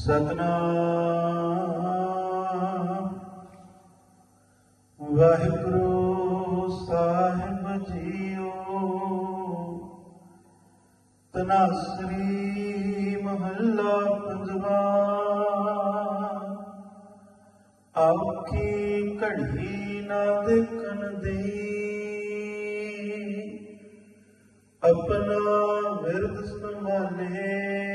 ਸਤਨਾਮ। ਵਾਹਿਗੁਰੂ ਸਾਹਿਬ JIO, ਤਨਾਸਰੀ ਮਹੱਲਾ ਪੰਜਵਾ। ਆਖੀ ਘੜੀ ਨਾ ਦੇਖਣ ਦੇ ਆਪਣਾ ਮਿਰਦ ਸੰਭਾਲੇ।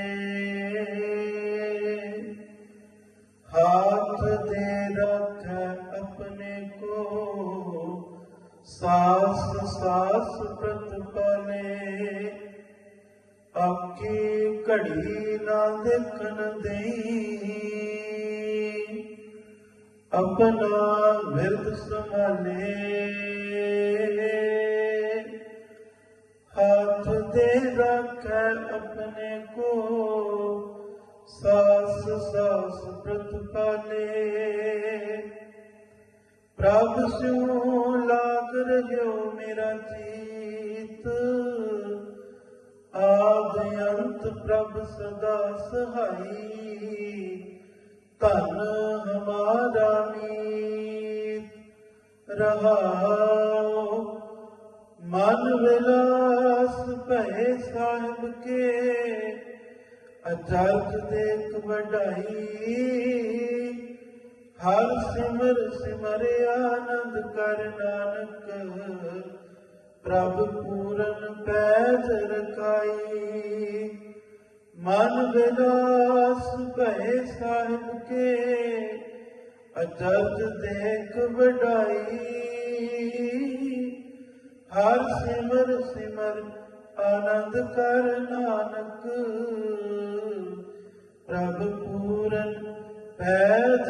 ਦੇ ਰੱਖੈ ਆਪਣੇ ਕੋ ਸਾਸ ਸਾਸ ਪ੍ਰਤਪਾਲੇ ਆਕੀ ਘੜੀ ਨਾ ਦੇਖਣ ਦੇਈ। ਆਪਣਾ ਮਿਰਦ ਸੰਭਾਲੇ। ਹਾਥ ਦੇ ਰੱਖੈ ਆਪਣੇ ਕੋ ਸਾਸ ਸਾਸ ਪ੍ਰਤਪਾਲੇ ਪ੍ਰਭ ਸਿਉ ਲਾਗ ਰਹਿਓ ਮੇਰਾ ਜੀਤ। ਆਦ ਅੰਤ ਪ੍ਰਭ ਸਦਾ ਸਹਾਈ। ਧਨ ਹਮਾਰਾ ਮੀਤ। ਰਹਾਓ, ਮਨ ਵਿਲਾਸ ਭੈ ਸਾਹਿਬ ਕੇ। ਅਜਰਜ ਦੇਖ ਵਡਾਈ। ਹਰ ਸਿਮਰ ਸਿਮਰ ਆਨੰਦ ਕਰ ਨਾਨਕ, ਪ੍ਰਭ ਪੂਰਨ ਪੈਜ ਰਖਾਈ। ਮਨ ਵਿਲਾਸ ਭੈ ਸਾਹਿਬ ਕੇ ਅਜਰਜ ਦੇਖ ਵਡਾਈ। ਹਰ ਸਿਮਰ ਸਿਮਰ ਆਨੰਦ ਕਰ ਨਾਨਕ, ਪ੍ਰਭ ਪੂਰਨ ਪੈਜ